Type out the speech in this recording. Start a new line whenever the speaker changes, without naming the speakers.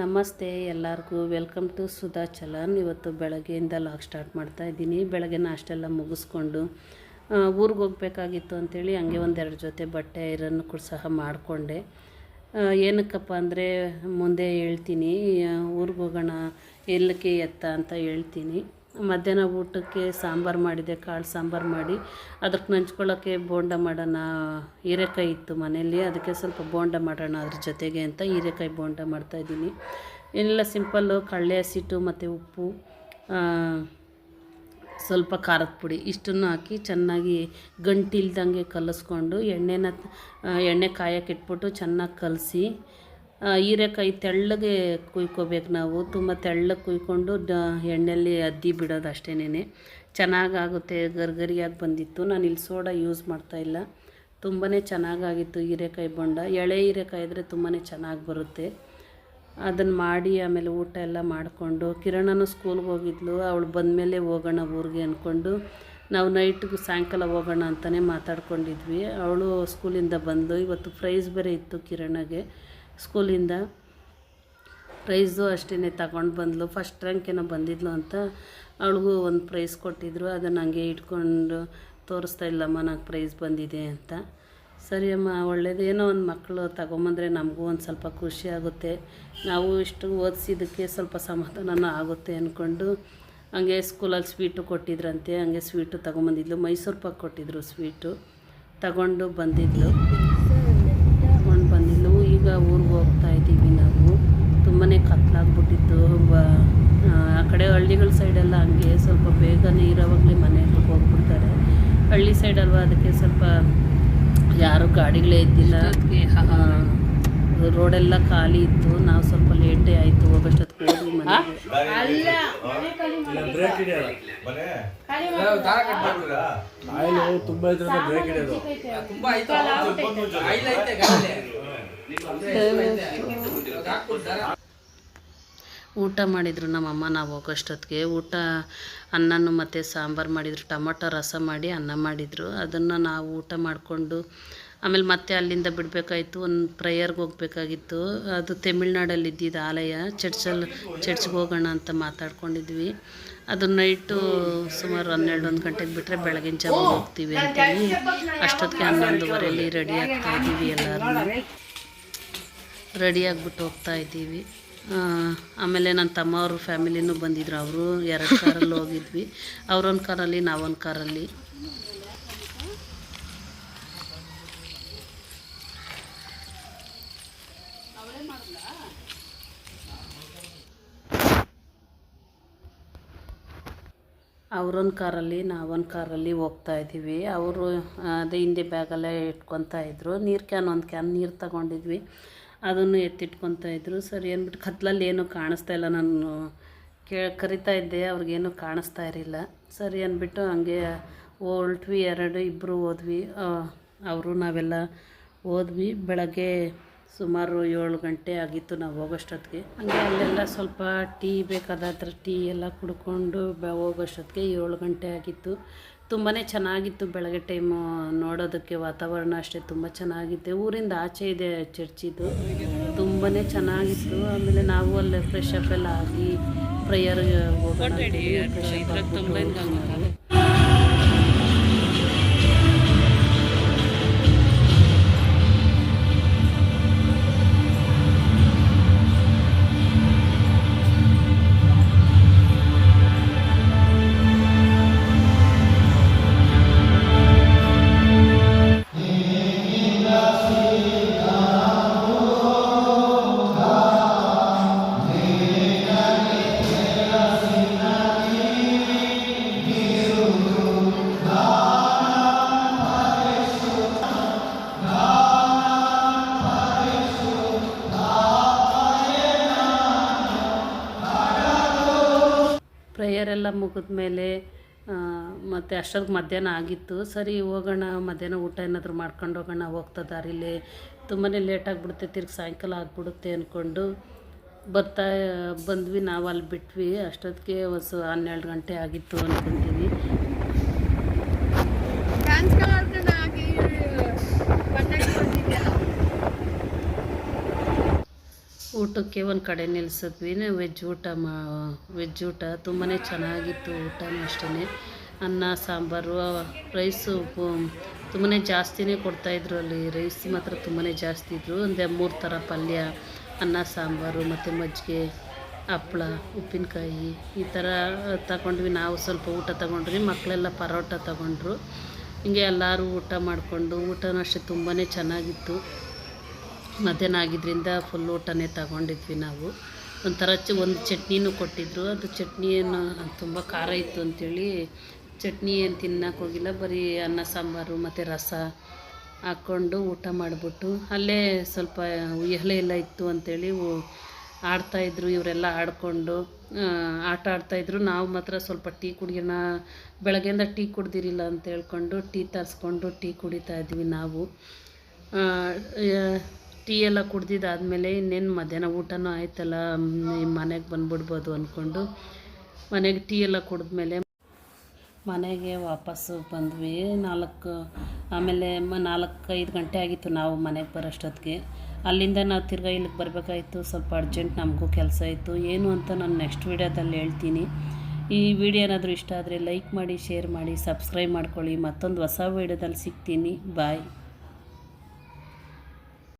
ನಮಸ್ತೆ ಎಲ್ಲರಿಗೂ. Welcome to Sudha challan ಇವತ್ತು ಬೆಳಗ್ಗೆಯಿಂದ ಲಾಗ್ ಸ್ಟಾರ್ಟ್ ಮಾಡ್ತಾ ಇದ್ದೀನಿ. ಬೆಳಗ್ಗೆ ನಾಷ್ಟೆಲ್ಲ ಮುಗಿಸ್ಕೊಂಡು ಊರಿಗೆ ಹೋಗ್ಬೇಕಾಗಿತ್ತು ಅಂಥೇಳಿ ಹಂಗೆ ಒಂದೆರಡು ಜೊತೆ ಬಟ್ಟೆ ಐರನ್ ಕೂಡ ಸಹ ಮಾಡಿಕೊಂಡೆ. ಏನಕ್ಕಪ್ಪ ಅಂದರೆ ಮುಂದೆ ಹೇಳ್ತೀನಿ ಊರಿಗೆ ಹೋಗೋಣ ಎಲ್ಲಕ್ಕೆ ಎತ್ತ ಅಂತ ಹೇಳ್ತೀನಿ. ಮಧ್ಯಾಹ್ನ ಊಟಕ್ಕೆ ಸಾಂಬಾರು ಮಾಡಿದೆ, ಕಾಳು ಸಾಂಬಾರು ಮಾಡಿ. ಅದಕ್ಕೆ ನಂಚ್ಕೊಳ್ಳೋಕ್ಕೆ ಬೋಂಡ ಮಾಡೋಣ. ಹೀರೆಕಾಯಿ ಇತ್ತು ಮನೆಯಲ್ಲಿ, ಅದಕ್ಕೆ ಸ್ವಲ್ಪ ಬೋಂಡ ಮಾಡೋಣ ಅದ್ರ ಜೊತೆಗೆ ಅಂತ ಹೀರೆಕಾಯಿ ಬೋಂಡ ಮಾಡ್ತಾಯಿದ್ದೀನಿ ಏನೆಲ್ಲ ಸಿಂಪಲ್ಲು ಕಳ್ಳೆ ಹಸಿಟ್ಟು ಮತ್ತು ಉಪ್ಪು ಸ್ವಲ್ಪ ಖಾರದ ಪುಡಿ ಇಷ್ಟನ್ನು ಹಾಕಿ ಚೆನ್ನಾಗಿ ಗಂಟಿಲ್ದಂಗೆ ಕಲಸ್ಕೊಂಡು ಎಣ್ಣೆನ ಎಣ್ಣೆ ಕಾಯಕ್ಕೆ ಇಟ್ಬಿಟ್ಟು ಚೆನ್ನಾಗಿ ಕಲಸಿ ಹೀರೆಕಾಯಿ ತೆಳ್ಳಗೆ ಕುಯ್ಕೋಬೇಕು ನಾವು. ತುಂಬ ತೆಳ್ಳಗೆ ಕುಯ್ಕೊಂಡು ದ, ಎಣ್ಣೆಯಲ್ಲಿ ಅದ್ದಿ ಬಿಡೋದು ಅಷ್ಟೇನೆ ಚೆನ್ನಾಗಾಗುತ್ತೆ, ಗರ್ಗರಿಯಾಗಿ ಬಂದಿತ್ತು. ನಾನು ಇಲ್ಲಿ ಸೋಡಾ ಯೂಸ್ ಮಾಡ್ತಾಯಿಲ್ಲ ತುಂಬಾ ಚೆನ್ನಾಗಾಗಿತ್ತು ಹೀರೆಕಾಯಿ ಬೊಂಡ. ಎಳೆ ಹೀರೆಕಾಯಿ ಇದ್ದರೆ ತುಂಬಾ ಚೆನ್ನಾಗಿ ಬರುತ್ತೆ. ಅದನ್ನು ಮಾಡಿ ಆಮೇಲೆ ಊಟ ಎಲ್ಲ ಮಾಡಿಕೊಂಡು, ಕಿರಣನೂ ಸ್ಕೂಲ್ಗೆ ಹೋಗಿದ್ಲು. ಅವಳು ಬಂದಮೇಲೆ ಹೋಗೋಣ ಊರಿಗೆ ಅಂದ್ಕೊಂಡು ನಾವು ನೈಟ್ಗೆ ಸಾಯಂಕಾಲ ಹೋಗೋಣ ಅಂತಲೇ ಮಾತಾಡ್ಕೊಂಡಿದ್ವಿ. ಅವಳು ಸ್ಕೂಲಿಂದ ಬಂದು ಇವತ್ತು ಪ್ರೈಸ್ ಬೇರೆ ಇತ್ತು ಕಿರಣಗೆ. ಸ್ಕೂಲಿಂದ. ಪ್ರೈಸು ಅಷ್ಟೇ ತಗೊಂಡು ಬಂದಳು ಫಸ್ಟ್ ರ್ಯಾಂಕ್ ಏನೋ ಬಂದಿದ್ಲು ಅಂತ ಅವಳಿಗೂ ಒಂದು ಪ್ರೈಸ್ ಕೊಟ್ಟಿದ್ರು. ಅದನ್ನು ಹಂಗೆ ಇಟ್ಕೊಂಡು ತೋರಿಸ್ತಾ ಇಲ್ಲಮ್ಮ, ನಂಗೆ ಪ್ರೈಸ್ ಬಂದಿದೆ ಅಂತ. ಸರಿ ಅಮ್ಮ ಒಳ್ಳೇದು. ಏನೋ ಒಂದು ಮಕ್ಕಳು ತಗೊಂಬಂದರೆ ನಮಗೂ ಒಂದು ಸ್ವಲ್ಪ ಖುಷಿ ಆಗುತ್ತೆ. ನಾವು ಇಷ್ಟು ಓದಿಸಿದ್ದಕ್ಕೆ ಸ್ವಲ್ಪ ಸಮಾಧಾನನೂ ಆಗುತ್ತೆ ಅಂದ್ಕೊಂಡು ಹಂಗೆ ಸ್ಕೂಲಲ್ಲಿ ಸ್ವೀಟು ಕೊಟ್ಟಿದ್ರಂತೆ. ಹಂಗೆ ಸ್ವೀಟು ತಗೊಂಬಂದಿದ್ಲು. ಮೈಸೂರು ಪಾಕ್ ಕೊಟ್ಟಿದ್ರು ಸ್ವೀಟು. ತಗೊಂಡು ಬಂದಿದ್ಲು. ಈಗ ಊರಿಗೆ ಹೋಗ್ತಾ ಇದ್ದೀವಿ ನಾವು. ತುಂಬಾ ಕತ್ತಲಾಗ್ಬಿಟ್ಟಿತ್ತು ಆ ಕಡೆ ಹಳ್ಳಿಗಳ ಸೈಡೆಲ್ಲ ಹಂಗೆ ಸ್ವಲ್ಪ ಬೇಗನೆ ಇರೋವಾಗಲೇ ಮನೆಗೆ ಹೋಗ್ಬಿಡ್ತಾರೆ. ಹಳ್ಳಿ ಸೈಡ್ ಅಲ್ವಾ ಅದಕ್ಕೆ ಸ್ವಲ್ಪ ಯಾರು ಗಾಡಿಗಳೇ ಇದ್ದಿಲ್ಲ. ಆ, ರೋಡೆಲ್ಲ ಖಾಲಿ ಇತ್ತು. ನಾವು ಸ್ವಲ್ಪ ಲೇಟೇ ಆಯಿತು. ಹೋಗೋಷ್ಟೊತ್ತಿಗೆ ಹೋಗಿ ಮನೆಗೆ.
ಆಯಿಲು ತುಂಬ ಇದ್ರೆ ಬ್ರೇಕ್ ಹಿಡಿಯೋದು
ಊಟ ಮಾಡಿದರು ನಮ್ಮಮ್ಮ, ನಾವು ಹೋಗೋಷ್ಟೊತ್ತಿಗೆ. ಊಟ ಅನ್ನನೂ ಮತ್ತು ಸಾಂಬಾರು ಮಾಡಿದರು, ಟೊಮೊಟೊ ರಸ ಮಾಡಿ ಅನ್ನ ಮಾಡಿದರು. ಅದನ್ನು ನಾವು ಊಟ ಮಾಡಿಕೊಂಡು, ಆಮೇಲೆ ಮತ್ತೆ ಅಲ್ಲಿಂದ ಬಿಡಬೇಕಾಯ್ತು, ಒಂದು ಪ್ರೇಯರ್ಗೆ ಹೋಗಬೇಕಾಗಿತ್ತು. ಅದು ತಮಿಳ್ನಾಡಲ್ಲಿ ಇದ್ದಿದ್ದು ಆಲಯ ಚರ್ಚಲ್ಲಿ ಚರ್ಚ್ಗೆ ಹೋಗೋಣ ಅಂತ ಮಾತಾಡ್ಕೊಂಡಿದ್ವಿ. ಅದು ನೈಟು ಸುಮಾರು ಹನ್ನೆರಡು ಒಂದು ಗಂಟೆಗೆ ಬಿಟ್ಟರೆ ಬೆಳಗಿನ ಜಾವ ಹೋಗ್ತೀವಿ ಅಂತೇಳಿ ಅಷ್ಟೊತ್ತಿಗೆ ಹನ್ನೊಂದುವರೆಯಲ್ಲಿ ರೆಡಿ ಆಗ್ತಾ ಇದ್ದೀವಿ ಎಲ್ಲರೂ ರೆಡಿ ಆಗಿಬಿಟ್ಟು ಹೋಗ್ತಾ ಇದ್ದೀವಿ. ಆಮೇಲೆ ನನ್ನ ತಮ್ಮ ಅವ್ರ ಫ್ಯಾಮಿಲಿನೂ ಬಂದಿದ್ರು ಅವರು. ಎರಡು ಕಾರಲ್ಲಿ ಹೋಗಿದ್ವಿ. ಅವ್ರೊಂದು ಕಾರಲ್ಲಿ, ನಾವೊಂದು ಕಾರಲ್ಲಿ. ಅವರೊಂದು ಕಾರಲ್ಲಿ, ನಾವೊಂದು ಕಾರಲ್ಲಿ ಹೋಗ್ತಾ ಇದ್ದೀವಿ. ಅವರು ಅದೇ ಹಿಂದೆ ಬ್ಯಾಗಲ್ಲೇ ಇಟ್ಕೊತಾ ಇದ್ರು. ನೀರು ಕ್ಯಾನ್ ಒಂದು ಕ್ಯಾನ್ ನೀರು ತಗೊಂಡಿದ್ವಿ. ಅದನ್ನು ಎತ್ತಿಟ್ಕೊತಾ ಇದ್ದರು ಸರಿ ಅಂದ್ಬಿಟ್ಟು ಕತ್ಲಲ್ಲಿ ಏನೂ ಕಾಣಿಸ್ತಾ ಇಲ್ಲ. ನಾನು ಕೇ, ಕರಿತಾ ಇದ್ದೆ. ಅವ್ರಿಗೇನು ಕಾಣಿಸ್ತಾ ಇರಲಿಲ್ಲ. ಸರಿ ಅಂದ್ಬಿಟ್ಟು ಹಂಗೆ ಹೊರಟ್ವಿ. ಎರಡು ಇಬ್ಬರು ಹೋದ್ವಿ. ಅವರು ನಾವೆಲ್ಲ ಹೋದ್ವಿ. ಬೆಳಗ್ಗೆ ಸುಮಾರು ಏಳು ಗಂಟೆ ಆಗಿತ್ತು ನಾವು ಹೋಗೋಷ್ಟೊತ್ತಿಗೆ. ಹಂಗೆ ಅಲ್ಲೆಲ್ಲ ಸ್ವಲ್ಪ ಟೀ ಬೇಕಾದ ಟೀ ಎಲ್ಲ ಕುಡ್ಕೊಂಡು ಬ, ಹೋಗೋಷ್ಟೊತ್ತಿಗೆ ಏಳು ಗಂಟೆ ಆಗಿತ್ತು. ತುಂಬಾ ಚೆನ್ನಾಗಿತ್ತು ಬೆಳಗ್ಗೆ ಟೈಮು ನೋಡೋದಕ್ಕೆ ವಾತಾವರಣ ಅಷ್ಟೇ ತುಂಬ ಚೆನ್ನಾಗಿತ್ತು. ಊರಿಂದ ಆಚೆ ಇದೆ ಚರ್ಚಿದು ತುಂಬಾ ಚೆನ್ನಾಗಿತ್ತು. ಆಮೇಲೆ ನಾವು ಅಲ್ಲೇ ಫ್ರೆಶ್ ಅಪ್ ಎಲ್ಲ ಆಗಿ ಪ್ರೇಯರ್ಗೆ ಹೋಗೋಣ ಅಂತೇಳಿ ಮುಗಿದ್ಮೇಲೆ ಮತ್ತು ಅಷ್ಟೊತ್ತಿಗೆ ಮಧ್ಯಾಹ್ನ ಆಗಿತ್ತು. ಸರಿ, ಹೋಗೋಣ, ಮಧ್ಯಾಹ್ನ ಊಟ ಏನಾದರೂ ಮಾಡ್ಕೊಂಡು ಹೋಗೋಣ, ಹೋಗ್ತಾ ದಾರಿಲಿ. ತುಂಬಾ ಲೇಟ್ ಆಗಿಬಿಡುತ್ತೆ, ತಿರ್ಗಿ ಸಾಯಂಕಾಲ ಆಗಿಬಿಡುತ್ತೆ ಅಂದ್ಕೊಂಡು ಬರ್ತಾ, ಬಂದ್ವಿ. ನಾವು ಅಲ್ಲಿ ಬಿಟ್ವಿ. ಅಷ್ಟೊತ್ತಿಗೆ ಒಂದು ಹನ್ನೆರಡು ಗಂಟೆ ಆಗಿತ್ತು ಅಂದ್ಕೊತೀನಿ
ಡ್ಯಾನ್ಸ್ ಕಲಾಡ್ಕೊಂಡು ಹಾಕಿ ಬಟ್ಟೆ ಬಂದಿದ್ಯಾ
ಊಟ ಊಟಕ್ಕೆ ಒಂದು ಕಡೆ ನಿಲ್ಲಿಸಿದ್ವಿ ವೆಜ್ ಊಟ ಮಾ, ವೆಜ್ ಊಟ ತುಂಬಾ ಚೆನ್ನಾಗಿತ್ತು ಊಟನೂ ಅಷ್ಟೇ ಅನ್ನ, ಸಾಂಬಾರು, ರೈಸು ತುಂಬಾ ಜಾಸ್ತಿನೇ ಕೊಡ್ತಾಯಿದ್ರು ಅಲ್ಲಿ. ರೈಸ್ ಮಾತ್ರ ತುಂಬಾ ಜಾಸ್ತಿ ಇದ್ದರು ಒಂದು ಮೂರು ಥರ ಪಲ್ಯ, ಅನ್ನ, ಸಾಂಬಾರು ಮತ್ತು ಮಜ್ಜಿಗೆ ಹಪ್ಪಳ ಉಪ್ಪಿನಕಾಯಿ ಈ ಥರ ತಗೊಂಡ್ವಿ. ನಾವು ಸ್ವಲ್ಪ ಊಟ ತಗೊಂಡ್ರಿ ಮಕ್ಕಳೆಲ್ಲ ಪರೋಟ ತಗೊಂಡ್ರು. ಹಿಂಗೆ ಎಲ್ಲರೂ ಊಟ ಮಾಡಿಕೊಂಡು ಊಟನೂ ಅಷ್ಟೇ ತುಂಬಾ ಚೆನ್ನಾಗಿತ್ತು. ಮಧ್ಯಾಹ್ನ ಆಗಿದ್ದರಿಂದ ಫುಲ್ ಊಟನೇ ತಗೊಂಡಿದ್ವಿ ನಾವು. ಒಂಥರ ಚ, ಒಂದು ಚಟ್ನಿನೂ ಕೊಟ್ಟಿದ್ದರು ಅದು ಚಟ್ನಿ ಏನು ತುಂಬ ಖಾರ ಇತ್ತು ಅಂಥೇಳಿ ಚಟ್ನಿ ಏನು ತಿನ್ನಕ್ಕೆ ಹೋಗಿಲ್ಲ. ಬರೀ ಅನ್ನ, ಸಾಂಬಾರು ಮತ್ತು ರಸ ಹಾಕ್ಕೊಂಡು ಊಟ ಮಾಡಿಬಿಟ್ಟು ಅಲ್ಲೇ ಸ್ವಲ್ಪ ಎಹಳೆ ಎಲ್ಲ ಇತ್ತು ಅಂಥೇಳಿ ಆಡ್ತಾಯಿದ್ರು ಇವರೆಲ್ಲ ಆಡಿಕೊಂಡು ಆಟ ಆಡ್ತಾಯಿದ್ರು ನಾವು ಮಾತ್ರ ಸ್ವಲ್ಪ ಟೀ ಕುಡಿಯೋಣ, ಬೆಳಗ್ಗೆಯಿಂದ ಟೀ ಕುಡ್ದಿರಿಲ್ಲ ಅಂತ ಹೇಳ್ಕೊಂಡು ಟೀ ತರಿಸ್ಕೊಂಡು ಟೀ ಕುಡಿತಾ ಇದ್ವಿ ನಾವು. ಟೀ ಎಲ್ಲ ಕುಡ್ದಿದ್ದಾದಮೇಲೆ ಇನ್ನೇನು ಮಧ್ಯಾಹ್ನ ಊಟನೂ ಆಯ್ತಲ್ಲ ಮನೆಗೆ ಬಂದ್ಬಿಡ್ಬೋದು ಅಂದ್ಕೊಂಡು ಮನೆಗೆ ಟೀ ಎಲ್ಲ ಕುಡಿದ್ಮೇಲೆ ಮನೆಗೆ ವಾಪಸ್ಸು ಬಂದ್ವಿ. ನಾಲ್ಕು, ಆಮೇಲೆ ನಾಲ್ಕು, ಐದು ಗಂಟೆ ಆಗಿತ್ತು ನಾವು ಮನೆಗೆ ಬರೋಷ್ಟೊತ್ತಿಗೆ. ಅಲ್ಲಿಂದ ನಾವು ತಿರ್ಗಾ ಇಲ್ಲಿಗೆ ಬರಬೇಕಾಯಿತು, ಸ್ವಲ್ಪ ಅರ್ಜೆಂಟ್ ನಮಗೂ ಕೆಲಸ ಇತ್ತು. ಏನು ಅಂತ ನಾನು ನೆಕ್ಸ್ಟ್ ವೀಡಿಯೋದಲ್ಲಿ ಹೇಳ್ತೀನಿ. ಈ ವಿಡಿಯೋ ಏನಾದರೂ ಇಷ್ಟ ಆದರೆ ಲೈಕ್ ಮಾಡಿ, ಶೇರ್ ಮಾಡಿ, ಸಬ್ಸ್ಕ್ರೈಬ್ ಮಾಡ್ಕೊಳ್ಳಿ. ಮತ್ತೊಂದು ಹೊಸ ವೀಡಿಯೋದಲ್ಲಿ ಸಿಗ್ತೀನಿ. ಬಾಯ್.